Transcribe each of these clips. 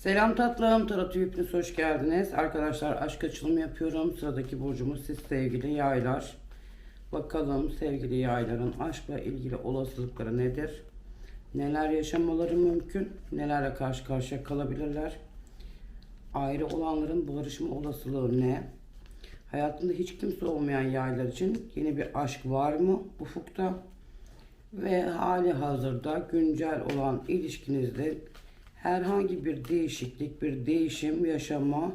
Selam tatlım, Tarot Hepiniz hoş geldiniz. Arkadaşlar aşk açılımı yapıyorum. Sıradaki burcumuz siz sevgili yaylar. Bakalım sevgili yayların aşkla ilgili olasılıkları nedir? Neler yaşamaları mümkün? Nelerle karşı karşıya kalabilirler? Ayrı olanların barışma olasılığı ne? Hayatında hiç kimse olmayan yaylar için yeni bir aşk var mı ufukta? Ve hali hazırda güncel olan ilişkinizde herhangi bir değişiklik, bir değişim yaşama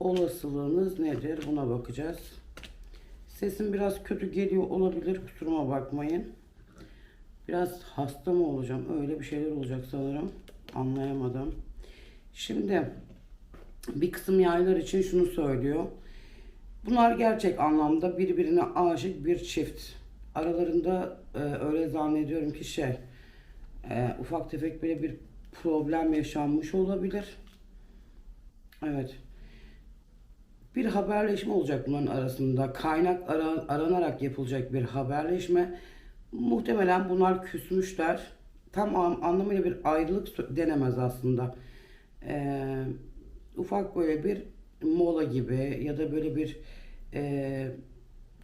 olasılığınız nedir? Buna bakacağız. Sesim biraz kötü geliyor olabilir. Kusuruma bakmayın. Biraz hasta mı olacağım? Öyle bir şeyler olacak sanırım. Anlayamadım. Şimdi bir kısım yaylar için şunu söylüyor. Bunlar gerçek anlamda birbirine aşık bir çift. Aralarında e, öyle zannediyorum ki şey e, ufak tefek böyle bir problem yaşanmış olabilir. Evet. Bir haberleşme olacak bunların arasında. Kaynak ara- aranarak yapılacak bir haberleşme. Muhtemelen bunlar küsmüşler. Tam an- anlamıyla bir ayrılık denemez aslında. Ee, ufak böyle bir mola gibi ya da böyle bir e,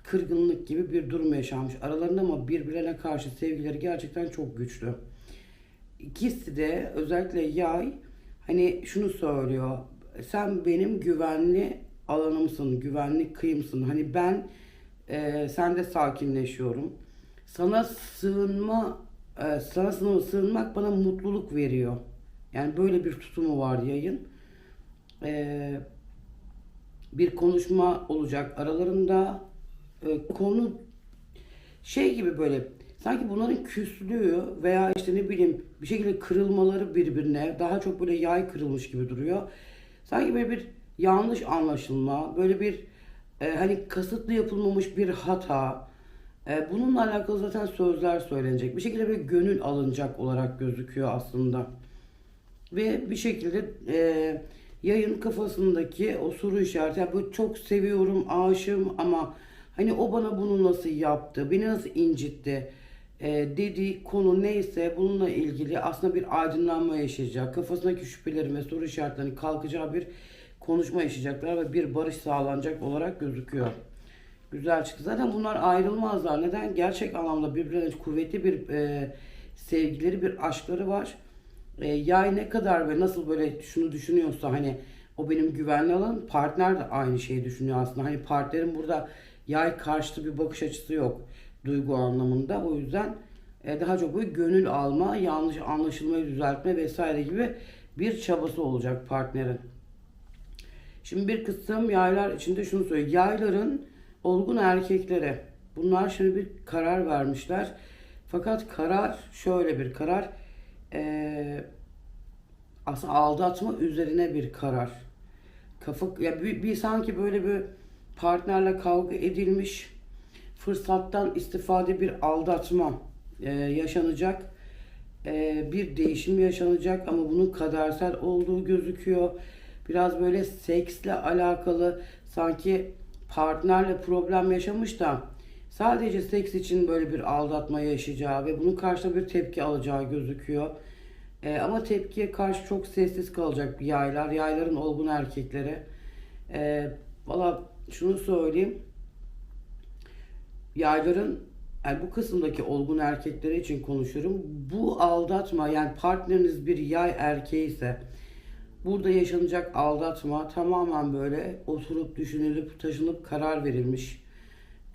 kırgınlık gibi bir durum yaşanmış aralarında ama birbirlerine karşı sevgileri gerçekten çok güçlü. İkisi de özellikle yay hani şunu söylüyor. Sen benim güvenli alanımsın, güvenli kıyımsın. Hani ben e, sende sakinleşiyorum. Sana sığınma, e, sana sığ- sığınmak bana mutluluk veriyor. Yani böyle bir tutumu var yayın. E, bir konuşma olacak aralarında. E, konu şey gibi böyle sanki bunların küslüğü veya işte ne bileyim bir şekilde kırılmaları birbirine daha çok böyle yay kırılmış gibi duruyor. Sanki böyle bir yanlış anlaşılma, böyle bir e, hani kasıtlı yapılmamış bir hata. E, bununla alakalı zaten sözler söylenecek. Bir şekilde bir gönül alınacak olarak gözüküyor aslında. Ve bir şekilde e, yayın kafasındaki o soru işareti. Yani böyle çok seviyorum, aşığım ama hani o bana bunu nasıl yaptı, beni nasıl incitti e, dediği konu neyse bununla ilgili aslında bir aydınlanma yaşayacak. Kafasındaki şüphelerin ve soru işaretlerinin kalkacağı bir konuşma yaşayacaklar ve bir barış sağlanacak olarak gözüküyor. Güzel çıktı. Zaten bunlar ayrılmazlar. Neden? Gerçek anlamda birbirine kuvvetli bir e, sevgileri, bir aşkları var. E, yay ne kadar ve nasıl böyle şunu düşünüyorsa hani o benim güvenli alanım partner de aynı şeyi düşünüyor aslında. Hani partnerin burada yay karşıtı bir bakış açısı yok duygu anlamında. O yüzden e, daha çok böyle gönül alma, yanlış anlaşılmayı düzeltme vesaire gibi bir çabası olacak partnerin. Şimdi bir kısım yaylar içinde şunu söylüyor. Yayların olgun erkekleri. Bunlar şimdi bir karar vermişler. Fakat karar şöyle bir karar. Ee, aslında aldatma üzerine bir karar. Kafa ya bir, bir sanki böyle bir partnerle kavga edilmiş. Fırsattan istifade bir aldatma e, yaşanacak. E, bir değişim yaşanacak ama bunun kadersel olduğu gözüküyor. Biraz böyle seksle alakalı sanki partnerle problem yaşamış da sadece seks için böyle bir aldatma yaşayacağı ve bunun karşısında bir tepki alacağı gözüküyor. E, ama tepkiye karşı çok sessiz kalacak yaylar. Yayların olgun erkekleri. E, Valla şunu söyleyeyim. Yayların yani bu kısımdaki olgun erkekleri için konuşuyorum. Bu aldatma yani partneriniz bir yay erkeği ise burada yaşanacak aldatma tamamen böyle oturup düşünülüp taşınıp karar verilmiş.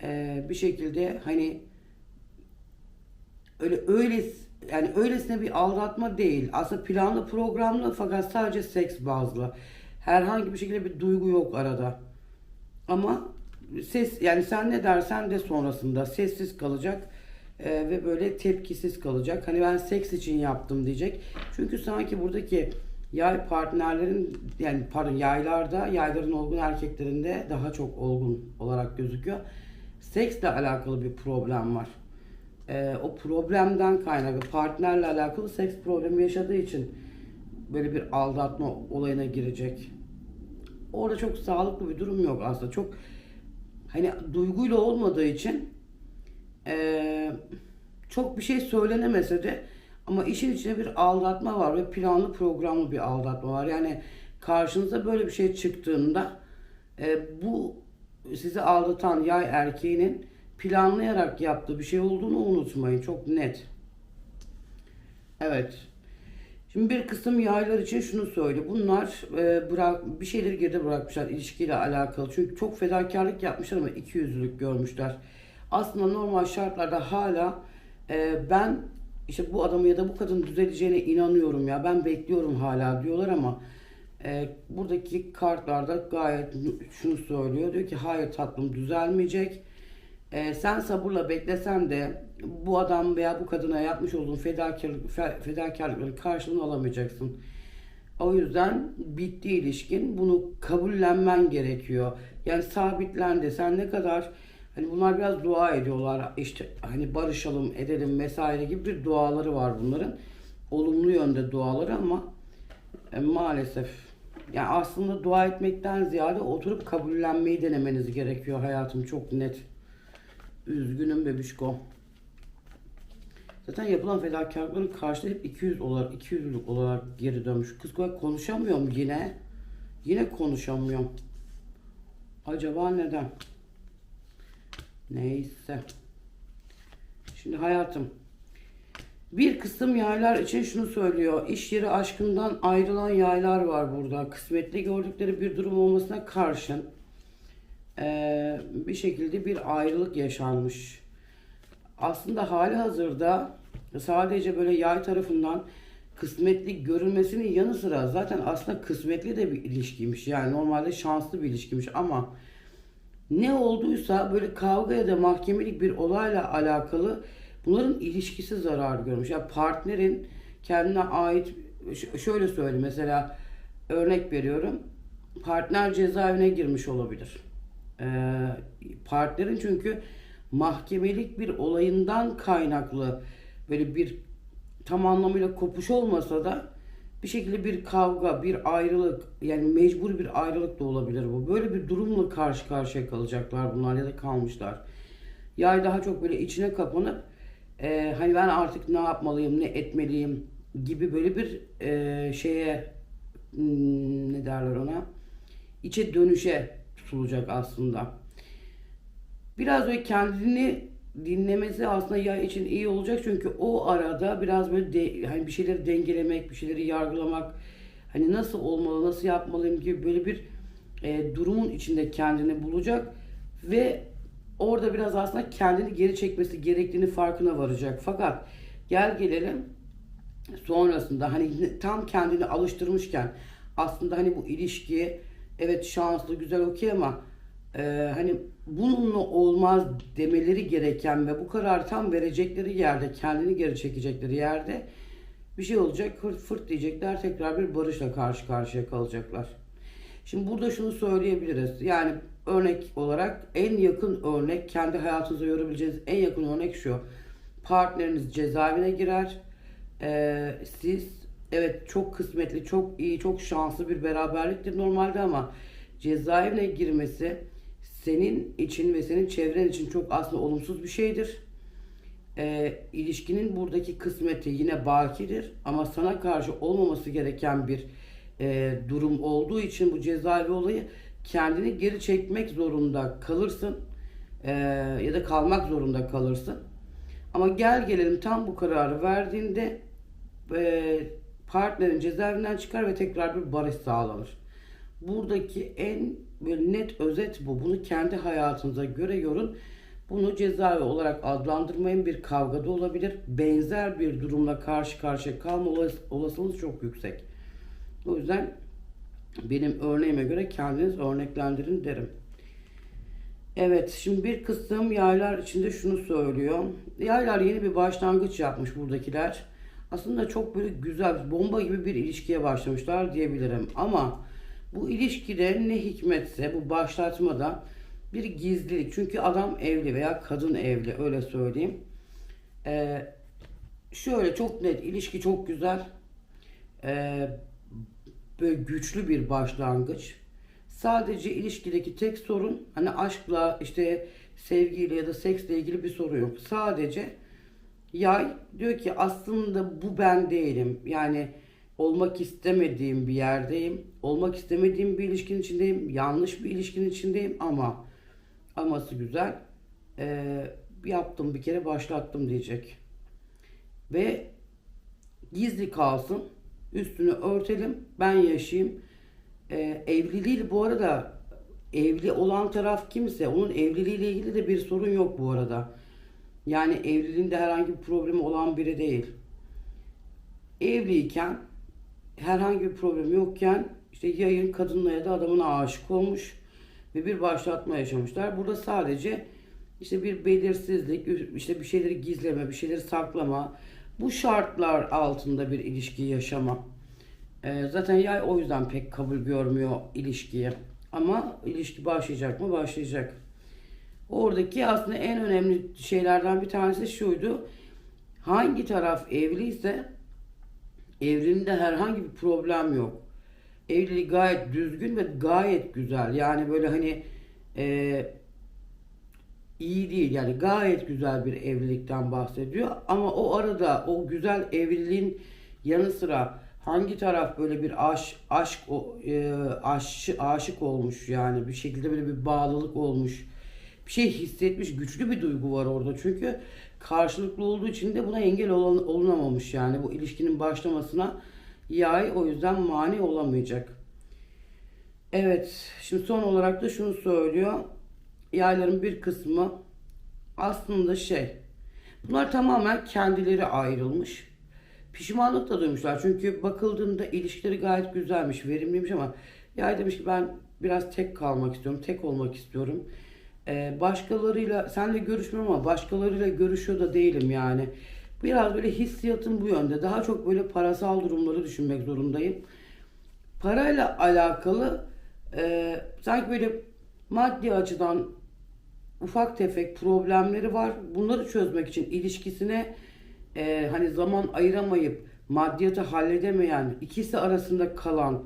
E, bir şekilde hani öyle öyle yani öylesine bir aldatma değil. Aslında planlı programlı fakat sadece seks bazlı. Herhangi bir şekilde bir duygu yok arada. Ama ses yani sen ne dersen de sonrasında sessiz kalacak e, ve böyle tepkisiz kalacak. Hani ben seks için yaptım diyecek. Çünkü sanki buradaki yay partnerlerin yani pardon yaylarda yayların olgun erkeklerinde daha çok olgun olarak gözüküyor. Seksle alakalı bir problem var. E, o problemden kaynaklı partnerle alakalı seks problemi yaşadığı için böyle bir aldatma olayına girecek. Orada çok sağlıklı bir durum yok aslında. Çok hani duyguyla olmadığı için eee, çok bir şey söylenemese de Ama işin içinde bir aldatma var ve planlı programlı bir aldatma var. Yani karşınıza böyle bir şey çıktığında e, bu sizi aldatan yay erkeğinin planlayarak yaptığı bir şey olduğunu unutmayın. Çok net. Evet. Şimdi bir kısım yaylar için şunu söyle. Bunlar e, bırak bir şeyleri geride bırakmışlar ilişkiyle alakalı. Çünkü çok fedakarlık yapmışlar ama iki yüzlülük görmüşler. Aslında normal şartlarda hala e, ben işte bu adamı ya da bu kadın düzeleceğine inanıyorum ya. Ben bekliyorum hala diyorlar ama e, buradaki kartlarda gayet şunu söylüyor. Diyor ki hayır tatlım düzelmeyecek. E, sen sabırla beklesen de bu adam veya bu kadına yapmış olduğun fedakarlık, fe- fedakarlıkların karşılığını alamayacaksın. O yüzden bitti ilişkin. Bunu kabullenmen gerekiyor. Yani sabitlendi. Sen ne kadar hani bunlar biraz dua ediyorlar. İşte hani barışalım, edelim vesaire gibi bir duaları var bunların. Olumlu yönde duaları ama e, maalesef yani aslında dua etmekten ziyade oturup kabullenmeyi denemeniz gerekiyor hayatım çok net. Üzgünüm bebişko. Zaten yapılan fedakarlıkların karşılığı hep 200 olarak 200'lük olarak geri dönmüş. Kız konuşamıyorum yine. Yine konuşamıyorum. Acaba neden? Neyse. Şimdi hayatım. Bir kısım yaylar için şunu söylüyor. İş yeri aşkından ayrılan yaylar var burada. Kısmetli gördükleri bir durum olmasına karşın eee, bir şekilde bir ayrılık yaşanmış. Aslında hali hazırda sadece böyle yay tarafından kısmetli görülmesinin yanı sıra zaten aslında kısmetli de bir ilişkiymiş. Yani normalde şanslı bir ilişkiymiş ama ne olduysa böyle kavga ya da mahkemelik bir olayla alakalı bunların ilişkisi zarar görmüş. Yani partnerin kendine ait şöyle söyleyeyim mesela örnek veriyorum. Partner cezaevine girmiş olabilir. Ee, partnerin çünkü mahkemelik bir olayından kaynaklı böyle bir tam anlamıyla kopuş olmasa da bir şekilde bir kavga, bir ayrılık yani mecbur bir ayrılık da olabilir bu. Böyle bir durumla karşı karşıya kalacaklar bunlar ya da kalmışlar. Yay daha çok böyle içine kapanıp e, hani ben artık ne yapmalıyım, ne etmeliyim gibi böyle bir e, şeye hmm, ne derler ona içe dönüşe tutulacak aslında. Biraz böyle kendini dinlemesi aslında yay için iyi olacak çünkü o arada biraz böyle de, hani bir şeyleri dengelemek, bir şeyleri yargılamak, hani nasıl olmalı, nasıl yapmalıyım gibi böyle bir e, durumun içinde kendini bulacak ve orada biraz aslında kendini geri çekmesi gerektiğini farkına varacak. Fakat gel gelelim sonrasında hani tam kendini alıştırmışken aslında hani bu ilişki evet şanslı güzel okey ama e, hani bununla olmaz demeleri gereken ve bu kararı tam verecekleri yerde kendini geri çekecekleri yerde bir şey olacak fırt diyecekler tekrar bir barışla karşı karşıya kalacaklar. Şimdi burada şunu söyleyebiliriz. Yani örnek olarak en yakın örnek kendi hayatınıza yorabileceğiniz en yakın örnek şu. Partneriniz cezaevine girer. Ee, siz evet çok kısmetli, çok iyi, çok şanslı bir beraberliktir normalde ama cezaevine girmesi senin için ve senin çevren için çok aslında olumsuz bir şeydir. Ee, ilişkinin buradaki kısmeti yine bakidir ama sana karşı olmaması gereken bir e, durum olduğu için bu cezaevi olayı kendini geri çekmek zorunda kalırsın Ee, ya da kalmak zorunda kalırsın. Ama gel gelelim tam bu kararı verdiğinde e, partnerin cezaevinden çıkar ve tekrar bir barış sağlanır. Buradaki en böyle net özet bu. Bunu kendi hayatınıza göre yorun. Bunu cezaevi olarak adlandırmayın. Bir kavgada olabilir. Benzer bir durumla karşı karşıya kalma olas- olasılığınız çok yüksek. O yüzden benim örneğime göre kendiniz örneklendirin derim. Evet, şimdi bir kısım yaylar içinde şunu söylüyor. Yaylar yeni bir başlangıç yapmış buradakiler. Aslında çok böyle güzel, bomba gibi bir ilişkiye başlamışlar diyebilirim. Ama bu ilişkide ne hikmetse bu başlatmada bir gizlilik. Çünkü adam evli veya kadın evli öyle söyleyeyim. Ee, şöyle çok net, ilişki çok güzel. Ee, böyle güçlü bir başlangıç. Sadece ilişkideki tek sorun hani aşkla işte sevgiyle ya da seksle ilgili bir soru yok. Sadece Yay diyor ki aslında bu ben değilim. Yani olmak istemediğim bir yerdeyim. Olmak istemediğim bir ilişkinin içindeyim. Yanlış bir ilişkinin içindeyim ama aması güzel. Ee, yaptım bir kere başlattım diyecek. Ve gizli kalsın. Üstünü örtelim. Ben yaşayayım. Ee, evliliği bu arada evli olan taraf kimse onun evliliğiyle ilgili de bir sorun yok bu arada. Yani evliliğinde herhangi bir problemi olan biri değil. Evliyken herhangi bir problem yokken işte yayın kadınla ya da adamına aşık olmuş ve bir başlatma yaşamışlar. Burada sadece işte bir belirsizlik, işte bir şeyleri gizleme, bir şeyleri saklama, bu şartlar altında bir ilişki yaşama. Ee, zaten yay o yüzden pek kabul görmüyor ilişkiye. Ama ilişki başlayacak mı? Başlayacak. Oradaki aslında en önemli şeylerden bir tanesi şuydu. Hangi taraf evliyse evliliğinde herhangi bir problem yok. Evliliği gayet düzgün ve gayet güzel. Yani böyle hani e, iyi değil yani gayet güzel bir evlilikten bahsediyor. Ama o arada o güzel evliliğin yanı sıra hangi taraf böyle bir aşk aşk e, aşık, aşık olmuş yani bir şekilde böyle bir bağlılık olmuş. Bir şey hissetmiş güçlü bir duygu var orada. Çünkü karşılıklı olduğu için de buna engel olunamamış yani bu ilişkinin başlamasına yay o yüzden mani olamayacak. Evet, şimdi son olarak da şunu söylüyor. Yayların bir kısmı aslında şey, bunlar tamamen kendileri ayrılmış. Pişmanlık da duymuşlar. Çünkü bakıldığında ilişkileri gayet güzelmiş, verimliymiş ama yay demiş ki ben biraz tek kalmak istiyorum, tek olmak istiyorum. Ee, başkalarıyla, senle görüşmüyorum ama başkalarıyla görüşüyor da değilim yani. Biraz böyle hissiyatım bu yönde. Daha çok böyle parasal durumları düşünmek zorundayım. Parayla alakalı e, sanki böyle maddi açıdan ufak tefek problemleri var. Bunları çözmek için ilişkisine e, hani zaman ayıramayıp maddiyatı halledemeyen, ikisi arasında kalan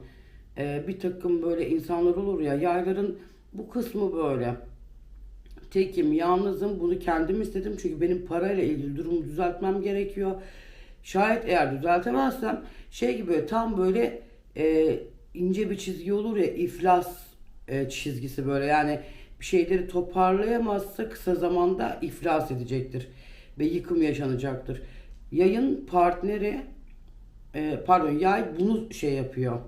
e, bir takım böyle insanlar olur ya. Yayların bu kısmı böyle. Tekim, yalnızım. Bunu kendim istedim. Çünkü benim parayla ilgili durumu düzeltmem gerekiyor. Şayet eğer düzeltemezsem şey gibi tam böyle e, ince bir çizgi olur ya iflas e, çizgisi böyle yani bir şeyleri toparlayamazsa kısa zamanda iflas edecektir ve yıkım yaşanacaktır. Yayın partneri e, pardon yay bunu şey yapıyor.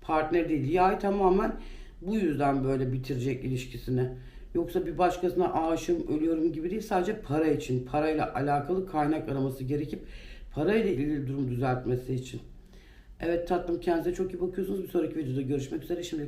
Partner değil. Yay tamamen bu yüzden böyle bitirecek ilişkisini. Yoksa bir başkasına aşığım, ölüyorum gibi değil. Sadece para için, parayla alakalı kaynak araması gerekip parayla ilgili durum düzeltmesi için. Evet tatlım kendinize çok iyi bakıyorsunuz. Bir sonraki videoda görüşmek üzere. Şimdilik